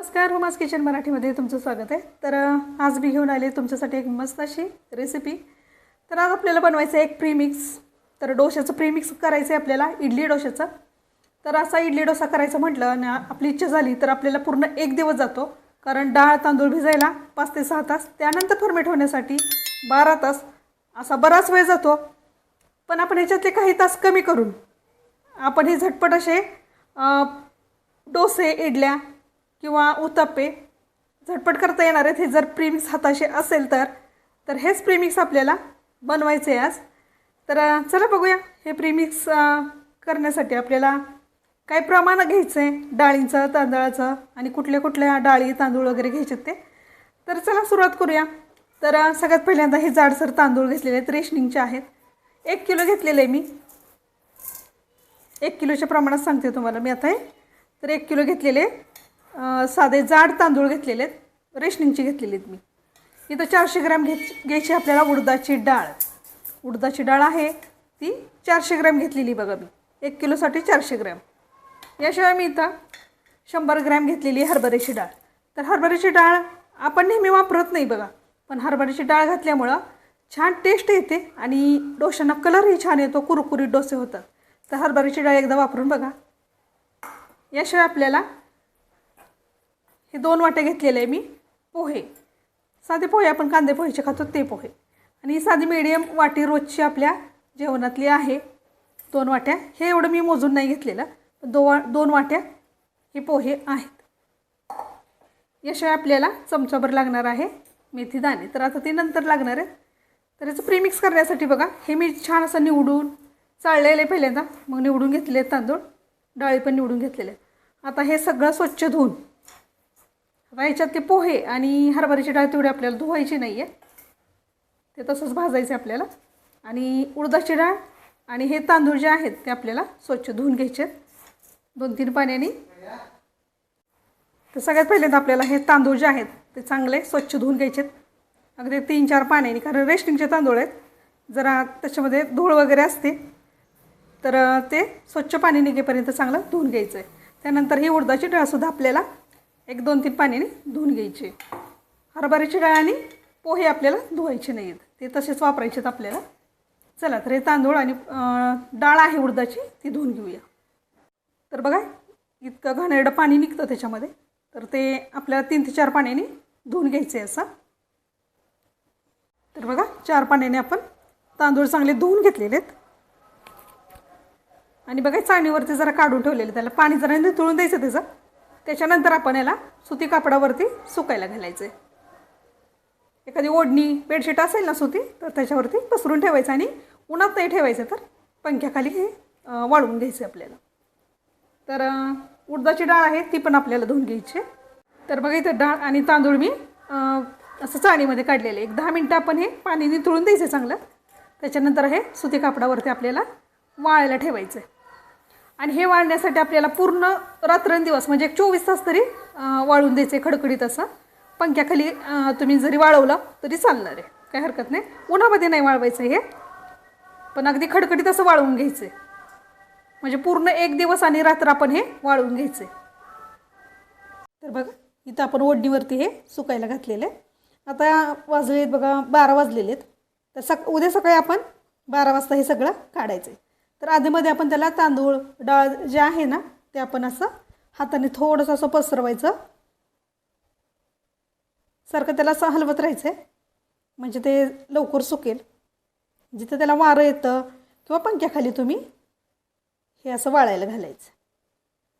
नमस्कार hummus kitchen मराठीमध्ये तुमचं स्वागत आहे. तर आज मी घेऊन आले तुमच्यासाठी एक मस्त अशी रेसिपी तर आज आपल्याला बनवायचं आहे एक प्रीमिक्स तर डोशाचं प्रीमिक्स करायचं आहे आपल्याला इडली डोशाचं तर असा इडली डोसा करायचं म्हटलं आणि आपली इच्छा झाली तर आपल्याला पूर्ण एक दिवस जातो. कारण डाळ तांदूळ भिजायला पाच ते सहा तास. त्यानंतर फर्मेट होण्यासाठी बारा तास. असा बराच वेळ जातो. पण आपण ह्याच्यातले काही तास कमी करून आपण हे झटपट असे डोसे इडल्या किंवा उत्तप्पे झटपट करता येणार आहेत. हे जर प्रीमिक्स हाताशी असेल तर तर हेच प्रीमिक्स आपल्याला बनवायचे आहे आज. तर चला बघूया. हे प्रीमिक्स करण्यासाठी आपल्याला काय प्रमाण घ्यायचं आहे डाळींचं तांदळाचं आणि कुठल्या कुठल्या डाळी तांदूळ वगैरे घ्यायचे ते. तर चला सुरुवात करूया. तर सगळ्यात पहिल्यांदा हे जाडसर तांदूळ घेतलेले आहेत. रेशनिंगचे आहेत. एक किलो घेतलेले आहे मी. एक किलोच्या प्रमाणात सांगते तुम्हाला मी आता हे. तर एक किलो घेतलेले साधे जाड तांदूळ घेतलेले आहेत. रेशनिंगचे घेतलेले आहेत मी. इथं चारशे ग्रॅम घे घ्यायची आपल्याला उडदाची डाळ. उडदाची डाळ आहे ती चारशे ग्रॅम घेतलेली बघा मी. एक किलोसाठी चारशे ग्रॅम. याशिवाय मी इथं शंभर ग्रॅम घेतलेली आहे हरभऱ्याची डाळ. तर हरभऱ्याची डाळ आपण नेहमी वापरत नाही बघा. पण हरभऱ्याची डाळ घातल्यामुळं छान टेस्ट येते आणि डोशांना कलरही छान येतो कुरकुरीत डोसे होतात. तर हरभऱ्याची डाळ एकदा वापरून बघा. याशिवाय आपल्याला हे दोन वाटे घेतलेले आहे मी पोहे. साधे पोहे आपण कांदे पोहेचे खातो ते पोहे. आणि ही साधी मीडियम वाटी रोजची आपल्या जेवणातली आहे. दोन वाट्या. हे एवढं मी मोजून नाही घेतलेलं. पण दो दोन वाट्या हे पोहे आहेत. याशिवाय आपल्याला चमचाभर लागणार आहे मेथी दाणे. तर आता ते नंतर लागणार आहे तर याचं प्रीमिक्स करण्यासाठी बघा हे मी छान असं निवडून चाळलेले पहिल्यांदा. मग निवडून घेतलेले आहेत तांदूळ. डाळी पण निवडून घेतलेले. आहेत आता हे सगळं स्वच्छ धुवून आता ह्याच्यात ते पोहे आणि हरभऱ्याची डाळ तेवढी आपल्याला धुवायची नाही आहे ते तसंच भाजायचं आहे आपल्याला. आणि उडदाची डाळ आणि हे तांदूळ जे आहेत ते आपल्याला स्वच्छ धुवून घ्यायचे आहेत. दोन तीन पाण्याने. तर सगळ्यात पहिल्यांदा आपल्याला हे तांदूळ जे आहेत ते चांगले स्वच्छ धुवून घ्यायचे आहेत. अगदी तीन चार पाण्याने कारण रेस्टिंगचे तांदूळ आहेत. जरा त्याच्यामध्ये धूळ वगैरे असते. तर ते स्वच्छ पाणी निघेपर्यंत चांगलं धुवून घ्यायचं आहे त्यानंतर ही उडदाची डाळसुद्धा आपल्याला एक दोन तीन पाण्याने धुवून घ्यायचे. हरभऱ्याची डाळ आणि पोहे आपल्याला धुवायचे नाही आहेत ते तसेच वापरायचे आहेत आपल्याला. चला तर हे तांदूळ आणि डाळ आहे उडदाची ती धुवून घेऊया. तर बघा इतकं घाणेरडं पाणी निघतं त्याच्यामध्ये. तर ते आपल्याला तीन ते चार पाण्याने धुवून घ्यायचं आहे असं. तर बघा चार पाण्याने आपण तांदूळ चांगले धुवून घेतलेले आहेत. आणि बघा चाळणीवरती जरा काढून ठेवलेले त्याला पाणी जरा नितळून द्यायचं त्याचं. त्याच्यानंतर आपण याला सुती कापडावरती सुकायला घालायचं आहे एखादी ओढणी बेडशीट असेल ना सुती तर त्याच्यावरती पसरून ठेवायचं आणि उन्हात नाही ठेवायचं तर पंख्याखाली हे वाळवून घ्यायचं आपल्याला. तर उडदाची डाळ आहे ती पण आपल्याला धुवून घ्यायची आहे. तर बघा इथं डाळ आणि तांदूळ मी असं चाळणीमध्ये काढलेले. एक दहा मिनटं आपण हे पाणी नितळून द्यायचं चांगलं. त्याच्यानंतर हे सुती कापडावरती आपल्याला वाळायला ठेवायचं आहे आणि हे वाळण्यासाठी आपल्याला पूर्ण रात्रंदिवस म्हणजे एक चोवीस तास तरी वाळून द्यायचं आहे खडखडीत असं. पंख्याखाली तुम्ही जरी वाळवलं तरी चालणार आहे. काही हरकत नाही. उन्हामध्ये नाही वाळवायचं हे. पण अगदी खडखडीत असं वाळवून घ्यायचं. आहे म्हणजे पूर्ण एक दिवस आणि रात्र आपण हे वाळवून घ्यायचं. आहे तर बघा इथं आपण ओढणीवरती हे सुकायला घातलेलं आहे. आता वाजले आहेत बघा बारा वाजलेले आहेत. तर सक उद्या सकाळी आपण बारा वाजता हे सगळं काढायचं आहे. तर आधीमध्ये आपण त्याला तांदूळ डाळ जे आहे ना ते आपण असं हाताने थोडंसं असं पसरवायचं. सारखं त्याला असं हलवत राहायचं आहे म्हणजे ते लवकर सुकेल. जिथं त्याला वारं येतं किंवा पंख्याखाली तुम्ही हे असं वाळायला घालायचं.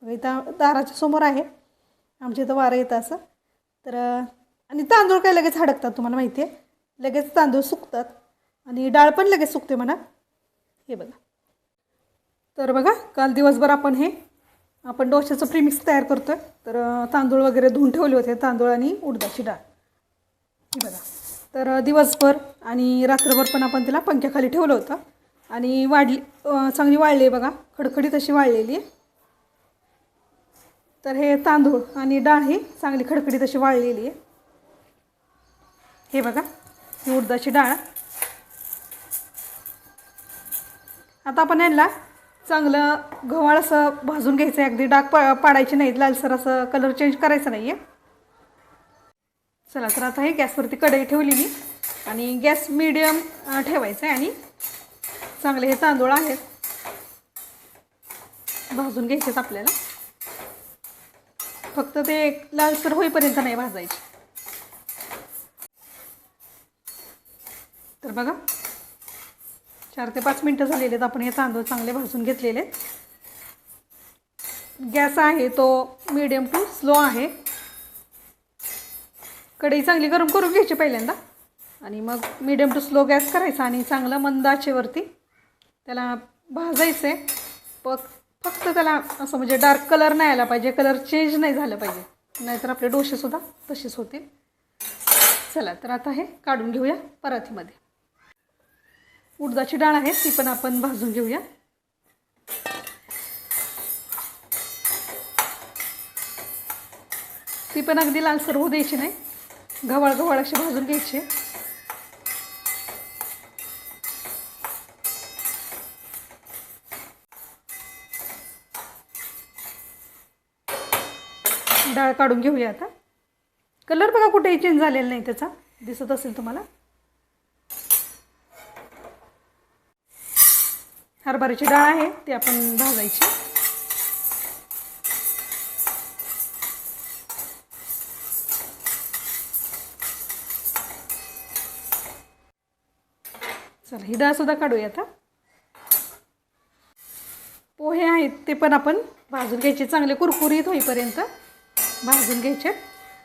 इथं दाराच्या समोर आहे. आमच्या इथं वारं येतं असं. तर आणि तांदूळ काय लगेच हडकतात तुम्हाला माहिती आहे लगेच तांदूळ सुकतात. आणि डाळ पण लगेच सुकते म्हणा. हे बघा. तर बघा काल दिवसभर आपण हे आपण डोशाचं प्रीमिक्स तयार करतो आहे तर तांदूळ वगैरे धुवून ठेवले होते तांदूळ आणि उडदाची डाळ. हे बघा. तर दिवसभर आणि रात्रभर पण आपण त्याला पंख्याखाली ठेवलं होतं. आणि वाढली चांगली वाळली आहे बघा. खडखडीत अशी वाळलेली आहे. तर हे तांदूळ आणि डाळ ही चांगली खडखडीत अशी वाळलेली आहे. हे बघा ही उडदाची डाळ. आता आपण यांना चांगलं गव्हाळ असं भाजून घ्यायचं आहे अगदी डाग पा पाडायचे नाहीत लालसर असं कलर चेंज करायचं नाही आहे चला तर आता हे गॅसवरती कढई ठेवली मी आणि गॅस मिडियम ठेवायचा आहे आणि चांगले हे तांदूळ आहेत. भाजून घ्यायचेत आपल्याला. फक्त ते लालसर होईपर्यंत नाही भाजायचे. तर बघा चार ते पाच मिनटं झालेले आहेत. आपण हे तांदूळ चांगले भाजून घेतलेले आहेत. गॅस आहे तो मीडियम टू स्लो आहे. कढई चांगली गरम करून घ्यायची पहिल्यांदा. आणि मग मीडियम टू स्लो गॅस करायचा आणि चांगलं मंदाचेवरती त्याला भाजायचं आहे प फक्त त्याला असं म्हणजे डार्क कलर नाही आला पाहिजे. कलर चेंज नाही झालं पाहिजे. नाहीतर आपले डोसेसुद्धा तसेच होतील. चला तर आता हे काढून घेऊया परातीमध्ये. उडदाची डाळ आहे ती पण आपण भाजून घेऊया. ती पण अगदी लालसर होऊ द्यायची नाही. गव्हाळ गव्हाळ अशी भाजून घ्यायची. डाळ काढून घेऊया आता. कलर बघा कुठेही चेंज झालेला नाही त्याचा. दिसत असेल तुम्हाला. हरभऱ्याची डाळ आहे ती आपण भाजायची. चला ही डाळसुद्धा काढूया आता. पोहे आहेत ते पण आपण भाजून घ्यायचे. चांगले कुरकुरीत होईपर्यंत भाजून घ्यायचे.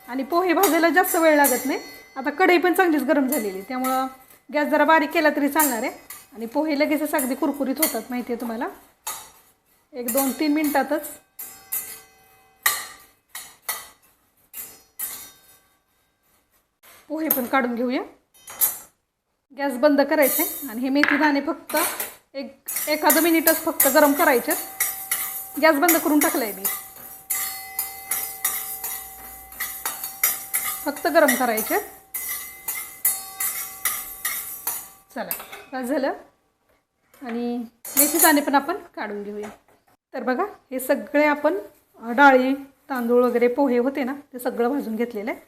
आणि पोहे भाजायला जास्त वेळ लागत नाही. आता कढई पण चांगलीच गरम झालेली आहे त्यामुळं गॅस जरा बारीक केला तरी चालणार आहे. आणि पोहे लगेचच अगदी कुरकुरीत होतात माहिती आहे तुम्हाला? एक दोन तीन मिनटातच. पोहे पण काढून घेऊया. गॅस बंद करायचे आणि हे मेथी दाणे फक्त एक एखादं मिनिटच फक्त गरम करायचे. गॅस बंद करून टाकलाय मी. फक्त गरम करायचे. चला. बस झालं? आणि मेथी दाणे पण आपण काढून घेऊया. तर बघा हे सगळे आपण डाळी तांदूळ वगैरे पोहे होते ना ते सगळं भाजून घेतलेलं आहे.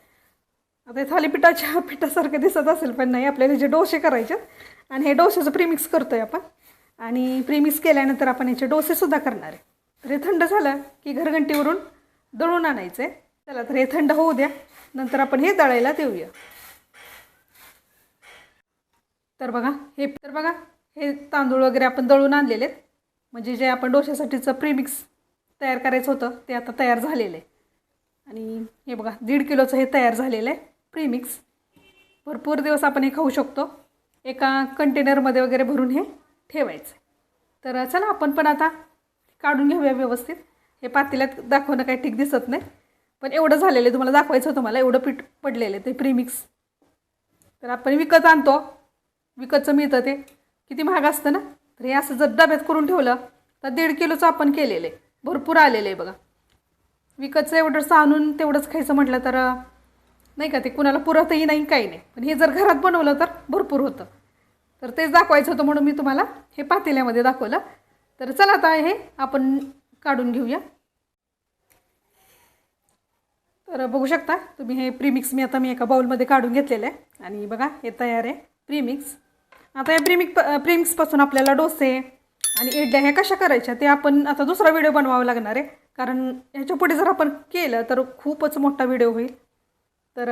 आता हे थालीपीठाच्या पिठासारखं दिसत असेल पण नाही आपल्याला जे डोसे करायचे आहेत. आणि हे डोसेचं प्रीमिक्स करतो आहे आपण. आणि प्रीमिक्स केल्यानंतर आपण याचे डोसेसुद्धा करणार आहे. तर हे थंड झालं की घरघंटीवरून दळून आणायचं आहे चला तर हे थंड होऊ द्या. नंतर आपण हे दळायला देऊया. तर बघा हे तर बघा हे तांदूळ वगैरे आपण दळून आणलेले आहेत. म्हणजे जे आपण डोश्यासाठीचं प्रीमिक्स तयार करायचं होतं ते आता तयार झालेलं. आहे आणि हे बघा दीड किलोचं हे तयार झालेलं आहे प्रीमिक्स भरपूर दिवस आपण हे खाऊ शकतो. एका कंटेनरमध्ये वगैरे भरून हे ठेवायचं. तर चला आपण पण आता काढून घेऊया व्यवस्थित. हे पातेल्यात दाखवणं काही ठीक दिसत नाही. पण एवढं झालेलं आहे तुम्हाला दाखवायचं होतं मला एवढं पीठ पडलेलं आहे ते प्रीमिक्स तर आपण विकत आणतो. विकतचं मिळतं ते. किती महाग असतं ना? तर हे असं जर डब्यात करून ठेवलं तर दीड किलोचं आपण केलेलं आहे. भरपूर आलेलं आहे बघा. विकतचं एवढंसं आणून तेवढंच खायचं म्हटलं तर नाही का ते कुणाला पुरतही नाही काही नाही. पण हे जर घरात बनवलं तर भरपूर होतं. तर तेच दाखवायचं होतं म्हणून मी तुम्हाला हे पातेल्यामध्ये दाखवलं. तर चला आता हे आपण काढून घेऊया. तर बघू शकता तुम्ही हे प्रीमिक्स मी आता मी एका बाउलमध्ये काढून घेतलेलं आहे. आणि बघा हे तयार आहे. प्रीमिक्स आता या प्रेमिक प्रेमिक्सपासून आपल्याला डोसे आणि इडल्या ह्या कशा करायच्या ते आपण आता दुसरा व्हिडिओ बनवावा लागणार आहे. कारण ह्याच्या पुढे जर आपण केलं तर खूपच मोठा व्हिडिओ होईल. तर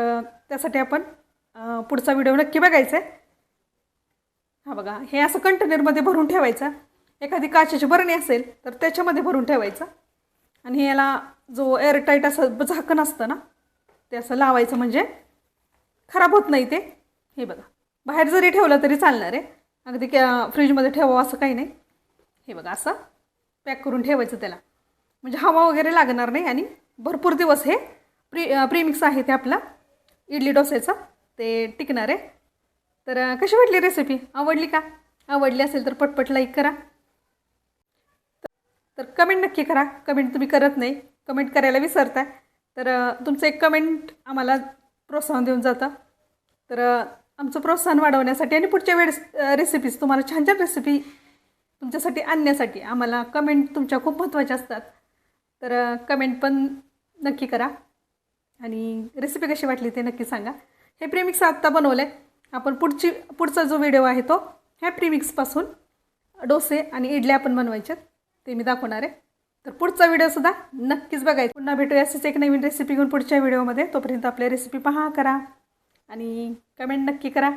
त्यासाठी आपण पुढचा व्हिडिओ नक्की बघायचा आहे. हा बघा हे असं कंटेनरमध्ये भरून ठेवायचं. एखादी काचेची बरणी असेल तर त्याच्यामध्ये भरून ठेवायचं. आणि याला जो एअरटाईट असं झाकण असतं ना ते असं लावायचं म्हणजे खराब होत नाही ते. हे बघा. बाहेर जरी ठेवलं तरी चालणार आहे. अगदी क्या फ्रीजमध्ये ठेवावं असं काही नाही. हे बघा असं पॅक करून ठेवायचं त्याला. म्हणजे हवा वगैरे लागणार नाही आणि भरपूर दिवस हे प्री प्रीमिक्स आहे ते आपला. इडली डोस्याचं ते टिकणार आहे. तर कशी वाटली रेसिपी आवडली का? आवडली असेल तर पटपट लाईक करा. तर कमेंट नक्की करा. कमेंट तुम्ही करत नाही. कमेंट करायला विसरताय. तर तुमचं एक कमेंट आम्हाला प्रोत्साहन देऊन जातं. तर आमचं प्रोत्साहन वाढवण्यासाठी आणि पुढच्या वेळेस रेसिपीज तुम्हाला छान छान रेसिपी तुमच्यासाठी आणण्यासाठी आम्हाला कमेंट तुमच्या खूप महत्त्वाच्या असतात. तर कमेंट पण नक्की करा. आणि रेसिपी कशी वाटली ते नक्की सांगा. हे प्रीमिक्स आत्ता बनवलं आहे आपण पुढची पुढचा जो व्हिडिओ आहे तो ह्या प्रीमिक्सपासून डोसे आणि इडल्या आपण बनवायच्यात ते मी दाखवणार आहे. तर पुढचा व्हिडिओसुद्धा नक्कीच बघायचा. पुन्हा भेटूया असेच एक नवीन रेसिपी घेऊन पुढच्या व्हिडिओमध्ये तोपर्यंत आपल्या रेसिपी पहा करा. आणि कमेंट नक्की करा.